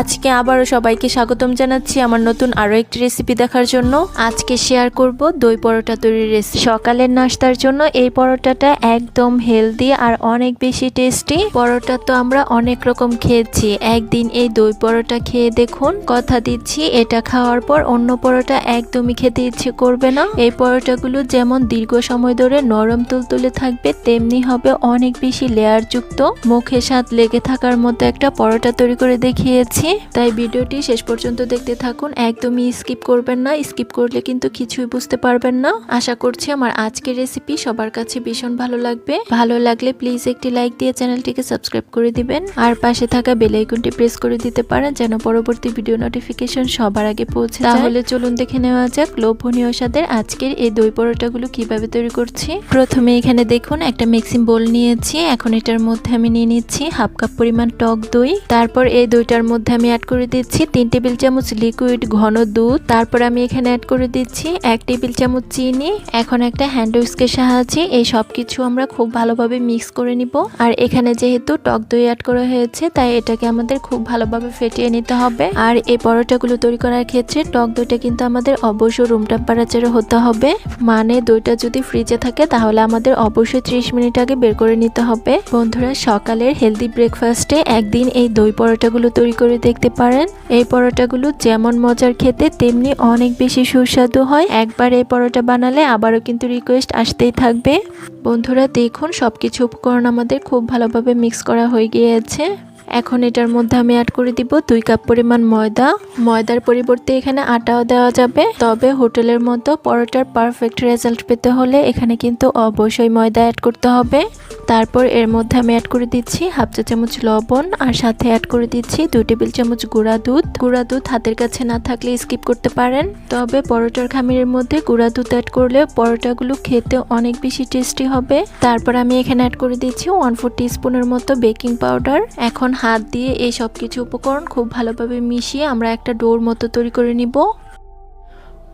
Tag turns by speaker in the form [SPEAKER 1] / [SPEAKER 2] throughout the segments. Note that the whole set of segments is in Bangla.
[SPEAKER 1] আজকে আবারও সবাইকে স্বাগতম জানাচ্ছি আমার নতুন আরও একটি রেসিপি দেখার জন্য। আজকে শেয়ার করব দই পরোটা তৈরির রেসিপি সকালের নাস্তার জন্য এই পরোটাটা একদম হেলদি আর অনেক বেশি টেস্টি পরোটা তো আমরা অনেক রকম খেয়েছি। একদিন এই দই পরোটা খেয়ে দেখুন, কথা দিচ্ছি, এটা খাওয়ার পর অন্য পরোটা একদমই খেতে ইচ্ছে করবে না। এই পরোটাগুলো যেমন দীর্ঘ সময় ধরে নরম তুলতুলে থাকবে, তেমনি হবে অনেক বেশি লেয়ার যুক্ত। মুখে স্বাদ লেগে থাকার মতো একটা পরোটা তৈরি করে দেখিয়েছি। তাই ভিডিওটি শেষ পর্যন্ত দেখতে থাকুন। একদমই স্কিপ করবেন না। স্কিপ করলে কিন্তু কিছুই বুঝতে পারবেন না। আশা করছি আমার আজকের রেসিপি সবার কাছে ভীষণ ভালো লাগবে। ভালো লাগলে প্লিজ একটি লাইক দিয়ে চ্যানেলটিকে সাবস্ক্রাইব করে দিবেন। আর পাশে থাকা বেল আইকনটি প্রেস করে দিতে পারেন যেন পরবর্তী ভিডিও নোটিফিকেশন সবার আগে পৌঁছে। তাহলে চলুন দেখে নেওয়া যাক লোভনীয় স্বাদের আজকের এই দই পরোটাগুলো কীভাবে তৈরি করছি। প্রথমে এখানে দেখুন একটা মিক্সিং বোল নিয়েছি। এখন এটার মধ্যে আমি নিয়ে নিচ্ছি হাফ কাপ পরিমাণ টক দই। তারপর এই দইটার মধ্যে আমি অ্যাড করে দিচ্ছি তিন টেবিল চামচ লিকুইড ঘন দুধ। তারপর আমি এখানে অ্যাড করে দিচ্ছি এক টেবিল চামচ চিনি। এখন একটা হ্যান্ড উইস্কের সাহায্যে এই সব কিছু আমরা খুব ভালোভাবে মিক্স করে নিব। আর এখানে যেহেতু টক দই অ্যাড করা হয়েছে, তাই এটাকে আমাদের খুব ভালোভাবে ফেটিয়ে নিতে হবে। আর এই পরোটাগুলো তৈরি করার ক্ষেত্রে টক দইটা কিন্তু আমাদের অবশ্যই রুম টেম্পারেচারে হতে হবে। মানে দইটা যদি ফ্রিজে থাকে, তাহলে আমাদের অবশ্যই ত্রিশ মিনিট আগে বের করে নিতে হবে। বন্ধুরা, সকালের হেলদি ব্রেকফাস্টে একদিন এই দই পরোটাগুলো তৈরি করে দেখতে পারেন। এই পরোটাগুলো যেমন মজার খেতে, তেমনি অনেক বেশি সুস্বাদু হয়। একবার এই পরোটা বানালে আবারও কিন্তু রিকোয়েস্ট আসতেই থাকবে। বন্ধুরা, দেখুন, সবকিছু উপকরণ আমাদের খুব ভালোভাবে মিক্স করা হয়ে গিয়েছে। এখন এটার মধ্যে আমি অ্যাড করে দিব দুই কাপ পরিমাণ ময়দা। ময়দার পরিবর্তে এখানে আটাও দেওয়া যাবে। তবে হোটেলের মতো পরোটার পারফেক্ট রেজাল্ট পেতে হলে এখানে কিন্তু অবশ্যই ময়দা অ্যাড করতে হবে। তারপর এর মধ্যে আমি অ্যাড করে দিচ্ছি হাফ চা চামচ লবণ আর সাথে অ্যাড করে দিচ্ছি দুই টেবিল চামচ গুঁড়া দুধ। গুঁড়া দুধ হাতের কাছে না থাকলে স্কিপ করতে পারেন। তবে পরোটার খামিরের মধ্যে গুঁড়া দুধ অ্যাড করলে পরোটাগুলো খেতে অনেক বেশি টেস্টি হবে। তারপর আমি এখানে অ্যাড করে দিচ্ছি ওয়ান ফোর স্পুনের মতো বেকিং পাউডার এখন হাত দিয়ে এই সব কিছু উপকরণ খুব ভালোভাবে মিশিয়ে আমরা একটা ডোর মতো তৈরি করে নিব।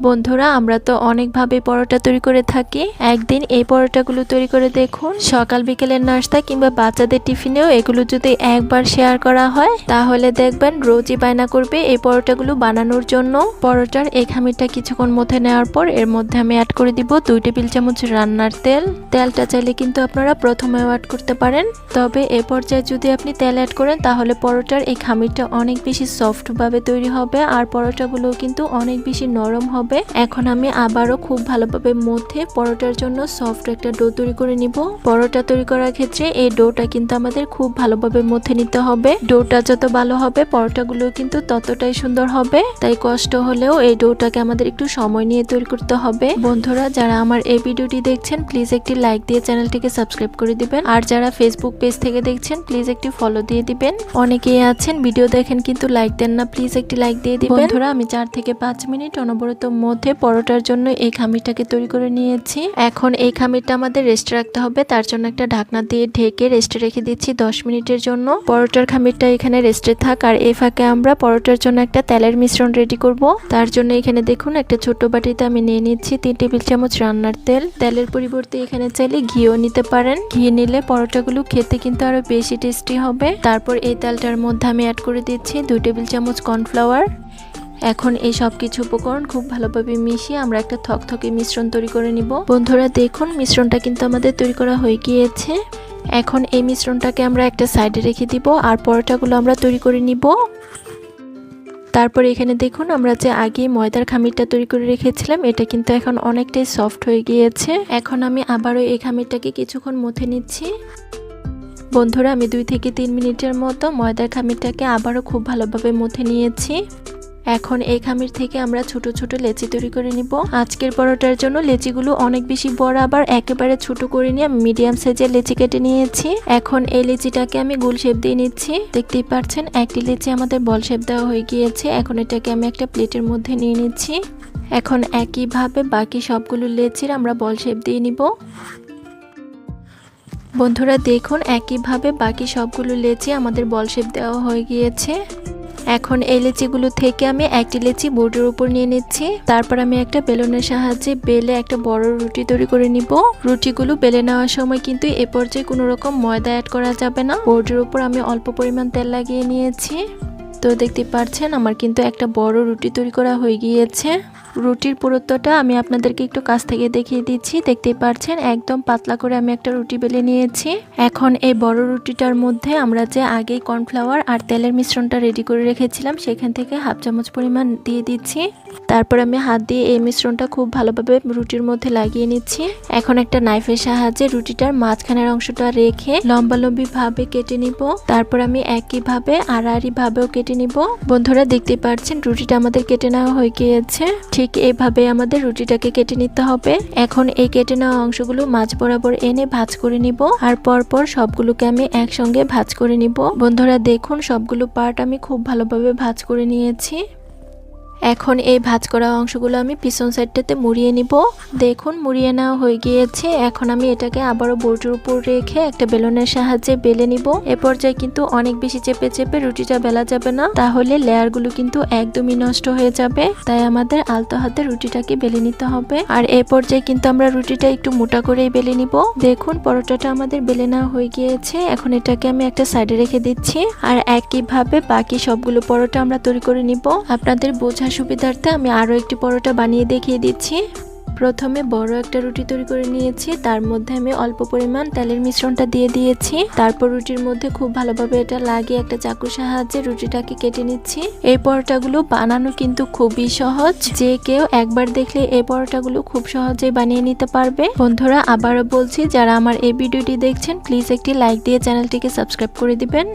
[SPEAKER 1] বন্ধুরা, আমরা তো অনেকভাবে পরোটা তৈরি করে থাকি। একদিন এই পরোটাগুলো তৈরি করে দেখুন। সকাল বিকেলের নাস্তা কিংবা বাচ্চাদের টিফিনেও এগুলো যদি একবার শেয়ার করা হয়, তাহলে দেখবেন রোজই বায়না করবে এই পরোটাগুলো বানানোর জন্য। পরোটার এই খামিরটা কিছুক্ষণ মধ্যে নেওয়ার পর এর মধ্যে আমি অ্যাড করে দিব দুই টেবিল চামচ রান্নার তেল। তেলটা চাইলে কিন্তু আপনারা প্রথমেও অ্যাড করতে পারেন। তবে এ পর্যায়ে যদি আপনি তেল অ্যাড করেন, তাহলে পরোটার এই খামিরটা অনেক বেশি সফটভাবে তৈরি হবে। আর পরোটাগুলো কিন্তু অনেক বেশি নরম হবে। এখন আমি আবারও খুব ভালোভাবে মধ্যে পরোটার জন্য সফট একটা ডো তৈরি করে নিব। পরোটা তৈরি করার ক্ষেত্রে এই ডোটা কিন্তু আমাদের খুব ভালোভাবে মধ্যে নিতে হবে। ডোটা যত ভালো হবে, পরোটাগুলো কিন্তু ততটাই সুন্দর হবে। তাই কষ্ট হলেও এই ডোটাকে আমাদের একটু সময় নিয়ে তৈরি করতে হবে। বন্ধুরা, যারা আমার এই ভিডিওটি দেখছেন প্লিজ একটি লাইক দিয়ে চ্যানেলটিকে সাবস্ক্রাইব করে দিবেন। আর যারা ফেসবুক পেজ থেকে দেখছেন প্লিজ একটি ফলো দিয়ে দিবেন। অনেকেই আছেন ভিডিও দেখেন কিন্তু লাইক দেন না প্লিজ একটি লাইক দিয়ে দিবেন। বন্ধুরা, আমি চার থেকে পাঁচ মিনিট অনবরত মধ্যে পরোটার জন্য এই খামিরটাকে তৈরি করে নিয়েছি। এখন এই খামিরটা আমাদের রেস্টে রাখতে হবে। তার জন্য একটা ঢাকনা দিয়ে ঢেকে রেস্টে রেখে দিচ্ছি দশ মিনিটের জন্য। পরোটার খামিরটা এখানে রেস্টে থাক। আর এই ফাঁকে আমরা পরোটার জন্য একটা তেলের মিশ্রণ রেডি করব। তার জন্য এখানে দেখুন একটা ছোট বাটিতে আমি নিয়ে নিচ্ছি তিন টেবিল চামচ রান্নার তেল। তেলের পরিবর্তে এখানে চাইলে ঘিও নিতে পারেন। ঘি নিলে পরোটাগুলো খেতে কিন্তু আরও বেশি টেস্টি হবে। তারপর এই তেলটার মধ্যে আমি অ্যাড করে দিচ্ছি দুই টেবিল চামচ কর্নফ্লাওয়ার এখন এই সব কিছু উপকরণ খুব ভালোভাবে মিশিয়ে আমরা একটা থকথকে মিশ্রণ তৈরি করে নিব। বন্ধুরা, দেখুন, মিশ্রণটা কিন্তু আমাদের তৈরি করা হয়ে গিয়েছে। এখন এই মিশ্রণটাকে আমরা একটা সাইডে রেখে দিব আর পরোটাগুলো আমরা তৈরি করে নিব। তারপর এখানে দেখুন, আমরা যে আগে ময়দার খামিরটা তৈরি করে রেখেছিলাম, এটা কিন্তু এখন অনেকটাই সফট হয়ে গিয়েছে। এখন আমি আবারও এই খামিরটাকে কিছুক্ষণ মথে নিচ্ছি। বন্ধুরা, আমি দুই থেকে তিন মিনিটের মতো ময়দার খামিরটাকে আবারও খুব ভালোভাবে মথে নিয়েছি। এখন এই খামির থেকে আমরা ছোট ছোট লেচি তৈরি করে নিব। আজকের পরোটার জন্য লেচিগুলো অনেক বেশি বড়, আবার একেবারে ছোট করে নিয়ে মিডিয়াম সাইজের লেচি কেটে নিয়েছি। এখন এই লেচিটাকে আমি গোল শেপ দিয়ে নিচ্ছি। দেখতেই পাচ্ছেন, একটি লেচি আমাদের বল শেপ দেওয়া হয়ে গিয়েছে। এখন এটাকে আমি একটা প্লেটের মধ্যে নিয়ে নিচ্ছি। এখন একইভাবে বাকি সবগুলো লেচির আমরা বল শেপ দিয়ে নিব। বন্ধুরা, দেখুন, একইভাবে বাকি সবগুলো লেচি আমাদের বল শেপ দেওয়া হয়ে গিয়েছে। এখন এই লেচিগুলো থেকে আমি একটি লেচি বোর্ডের উপর নিয়ে নিচ্ছি। তারপর আমি একটা বেলনের সাহায্যে বেলে একটা বড় রুটি তৈরি করে নিব। রুটিগুলো বেলে নেওয়ার সময় কিন্তু এ পর্যায়ে কোনো রকম ময়দা অ্যাড করা যাবে না। বোর্ডের উপর আমি অল্প পরিমাণ তেল লাগিয়ে নিয়েছি। তো দেখতে পাচ্ছেন, আমার কিন্তু একটা বড় রুটি তৈরি করা হয়ে গিয়েছে। রুটির পুরুত্বটা আমি আপনাদেরকে একটু কাছ থেকে দেখিয়ে দিচ্ছি। দেখতেই পাচ্ছেন একদম পাতলা করে আমি একটা রুটি বেলে নিয়েছি। এখন এই বড় রুটিটার মধ্যে আমরা যে আগেই কর্নফ্লাওয়ার আর তেলের মিশ্রণটা রেডি করে রেখেছিলাম, সেখান থেকে হাফ চামচ পরিমাণ দিয়ে দিচ্ছি। তারপর আমি হাত দিয়ে এই মিশ্রণটা খুব ভালোভাবে রুটির মধ্যে লাগিয়ে নিচ্ছি। এখন একটা নাইফের সাহায্যে রুটিটার মাঝখানের অংশটা রেখে লম্বালম্বি ভাবে কেটে নিব। তারপর আমি একইভাবে আড়াআড়ি ভাবেও কেটে নিব। বন্ধুরা দেখতে পাচ্ছেন রুটিটা আমাদের কেটে নেওয়া হয়ে গিয়েছে। ঠিক এভাবে আমাদের রুটিটাকে কেটে নিতে হবে। এখন এই কেটে নেওয়া অংশগুলো মাছ বরাবর এনে ভাজ করে নিব আর পরপর সবগুলোকে আমি একসঙ্গে ভাজ করে নিব। বন্ধুরা, দেখুন, সবগুলো পার্ট আমি খুব ভালোভাবে ভাজ করে নিয়েছি। এখন এই ভাজ করা অংশগুলো আমি পিছন সাইডটাতে মুড়িয়ে নিব। দেখুন, মুড়িয়ে নেওয়া হয়ে গিয়েছে। এখন আমি এটাকে আবারও বোর্ডের উপর রেখে একটা বেলুনের সাহায্যে বেলে নিব। এ পর্যায়ে কিন্তু অনেক বেশি চেপে চেপে রুটিটা বেলা যাবে না। তাহলে লেয়ারগুলো কিন্তু একদমই নষ্ট হয়ে যাবে। তাই আমাদের আলতো হাতে রুটিটাকে বেলে নিতে হবে। আর এ পর্যায়ে কিন্তু আমরা রুটিটা একটু মোটা করেই বেলে নিব। দেখুন, পরোটাটা আমাদের বেলে নেওয়া হয়ে গিয়েছে। এখন এটাকে আমি একটা সাইডে রেখে দিচ্ছি। আর একইভাবে বাকি সবগুলো পরোটা আমরা তৈরি করে নিব। আপনাদের বোঝার সুবিধার্থে আমি আরও একটি পরোটা বানিয়ে দেখিয়ে দিচ্ছি। প্রথমে বড় একটা রুটি তৈরি করে নিয়েছি। তার মধ্যে আমি অল্প পরিমাণ তেলের মিশ্রণটা দিয়ে দিয়েছি। তারপর রুটির মধ্যে খুব ভালোভাবে এটা লাগিয়ে একটা চাকুর সাহায্যে রুটিটাকে কেটে নিচ্ছি। এই পরোটাগুলো বানানো কিন্তু খুবই সহজ। যে কেউ একবার দেখলে এই পরোটাগুলো খুব সহজেই বানিয়ে নিতে পারবে। বন্ধুরা, আবারও বলছি, যারা আমার এই ভিডিওটি দেখছেন, প্লিজ একটি লাইক দিয়ে চ্যানেলটিকে সাবস্ক্রাইব করে দিবেন।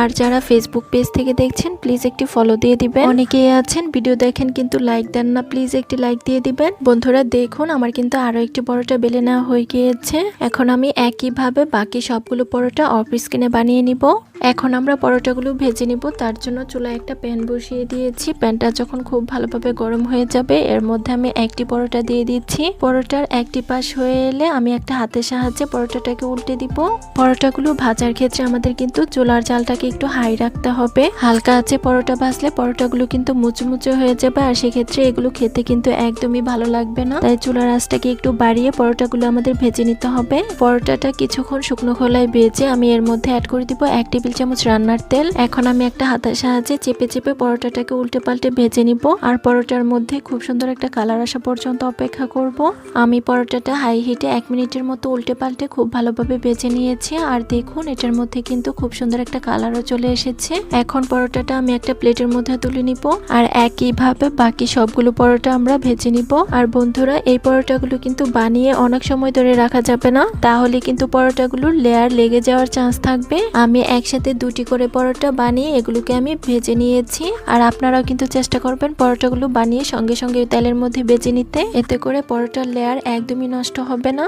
[SPEAKER 1] আর যারা ফেসবুক পেজ থেকে দেখছেন, প্লিজ একটি ফলো দিয়ে দিবেন। অনেকেই আছেন, ভিডিও দেখেন কিন্তু লাইক দেন না, প্লিজ একটি লাইক দিয়ে দিবেন। বন্ধুরা দেখুন, আমার কিন্তু আরও একটি পরোটা বেলে নেওয়া হয়ে গিয়েছে। এখন আমি একইভাবে বাকি সবগুলো পরোটা অফ স্ক্রিনে বানিয়ে নিব। এখন আমরা পরোটাগুলো ভেজে নিব। তার জন্য চুলায় একটা প্যান বসিয়ে দিয়েছি। প্যানটা যখন খুব ভালোভাবে গরম হয়ে যাবে, এর মধ্যে আমি একটি পরোটা দিয়ে দিচ্ছি। পরোটার একটি পাশ হয়ে এলে আমি একটা হাতের সাহায্যে পরোটাটাকে উল্টে দিব। পরোটাগুলো ভাজার ক্ষেত্রে আমাদের কিন্তু চুলার জালটাকে একটু হাই রাখতে হবে। হালকা আছে পরোটা ভাজলে পরোটাগুলো কিন্তু মুচমুচে হয়ে যাবে, আর সেক্ষেত্রে এগুলো খেতে কিন্তু একদমই ভালো লাগবে না। তাই চুলার আঁচটাকে একটু বাড়িয়ে পরোটাগুলো আমাদের ভেজে নিতে হবে। পরোটাটা কিছুক্ষণ শুকনো খোলায় ভেজে আমি এর মধ্যে অ্যাড করে দিব এক টেবিল চামচ রান্নার তেল। এখন আমি একটা হাতের সাহায্যে চেপে চেপে পরোটাটাকে উল্টে পাল্টে ভেজে নিব। আর পরোটার মধ্যে খুব সুন্দর একটা কালার আসা পর্যন্ত অপেক্ষা করব। আমি পরোটাটা হাই হিটে এক মিনিটের মতো উল্টে পাল্টে খুব ভালোভাবে ভেজে নিয়েছি। আর দেখুন, এটার মধ্যে কিন্তু খুব সুন্দর একটা কালারও চলে এসেছে। এখন পরোটাটা আমি একটা প্লেটের মধ্যে তুলে নিব। আর একইভাবে বাকি সবগুলো পরোটা আমরা ভেজে নিব। আর বন্ধুরা, এই পরোটাগুলো কিন্তু বানিয়ে অনেক সময় ধরে রাখা যাবে না। তাহলে কিন্তু পরোটাগুলোর লেয়ার লেগে যাওয়ার চান্স থাকবে। আমি একসাথে দুটি করে পরোটা বানিয়ে এগুলোকে আমি ভেজে নিয়েছি। আর আপনারাও কিন্তু চেষ্টা করবেন পরোটাগুলো বানিয়ে সঙ্গে সঙ্গে তেলের মধ্যে ভেজে নিতে। এতে করে পরোটার লেয়ার একদমই নষ্ট হবে না।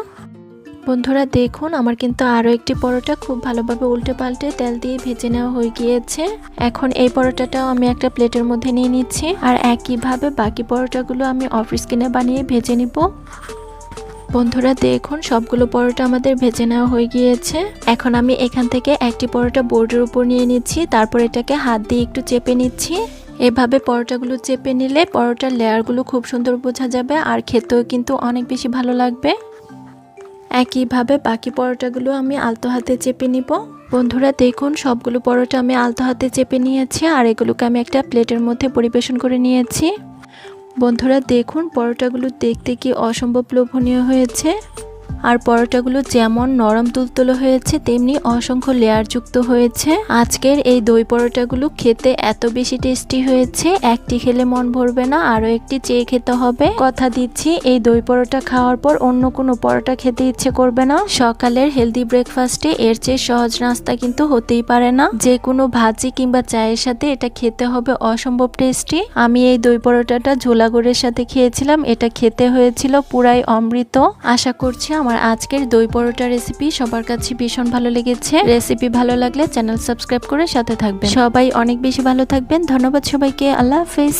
[SPEAKER 1] বন্ধুরা, দেখুন, আমার কিন্তু আরও একটি পরোটা খুব ভালোভাবে উল্টে পাল্টে তেল দিয়ে ভেজে নেওয়া হয়ে গিয়েছে। এখন এই পরোটাটাও আমি একটা প্লেটের মধ্যে নিয়ে নিচ্ছি। আর একইভাবে বাকি পরোটাগুলো আমি অফিস কিনে বানিয়ে ভেজে নিব। বন্ধুরা দেখুন, সবগুলো পরোটা আমাদের ভেজে নেওয়া হয়ে গিয়েছে। এখন আমি এখান থেকে একটি পরোটা বোর্ডের উপর নিয়ে নিচ্ছি, তারপর এটাকে হাত দিয়ে একটু চেপে নিচ্ছি। এভাবে পরোটাগুলো চেপে নিলে পরোটার লেয়ারগুলো খুব সুন্দর বোঝা যাবে আর খেতেও কিন্তু অনেক বেশি ভালো লাগবে। একইভাবে বাকি পরোটাগুলো আমি আলতো হাতে চেপে নিব। বন্ধুরা দেখুন, সবগুলো পরোটা আমি আলতো হাতে চেপে নিয়েছি আর এগুলোকে আমি একটা প্লেটের মধ্যে পরিবেশন করে নিয়েছি। বন্ধুরা দেখুন পরোটাগুলো দেখতে কি অসম্ভব লোভনীয় হয়েছে। আর পরোটাগুলো যেমন নরম তুলতুলো হয়েছে, তেমনি অসংখ্য লেয়ারযুক্ত হয়েছে। আজকের এই দই পরোটাগুলো খেতে এত বেশি টেস্টি হয়েছে, একটি খেলে মন ভরবে না, আরও একটি চেয়ে খেতে হবে। কথা দিচ্ছি, এই দই পরোটা খাওয়ার পর অন্য কোনো পরোটা খেতে ইচ্ছে করবে না। সকালের হেলদি ব্রেকফাস্টে এর চেয়ে সহজ নাস্তা কিন্তু হতেই পারে না। যে কোনো ভাজি কিংবা চায়ের সাথে এটা খেতে হবে অসম্ভব টেস্টি আমি এই দই পরোটাটা ঝোলাগড়ের সাথে খেয়েছিলাম, এটা খেতে হয়েছিল পুরাই অমৃত। আশা করছি আমার আজকের দই পরোটা রেসিপি সবার কাছে ভীষণ ভালো লেগেছে। রেসিপি ভালো লাগলে চ্যানেল সাবস্ক্রাইব করে সাথে থাকবেন। সবাই অনেক বেশি ভালো থাকবেন। ধন্যবাদ সবাইকে। আল্লাহ হাফেজ।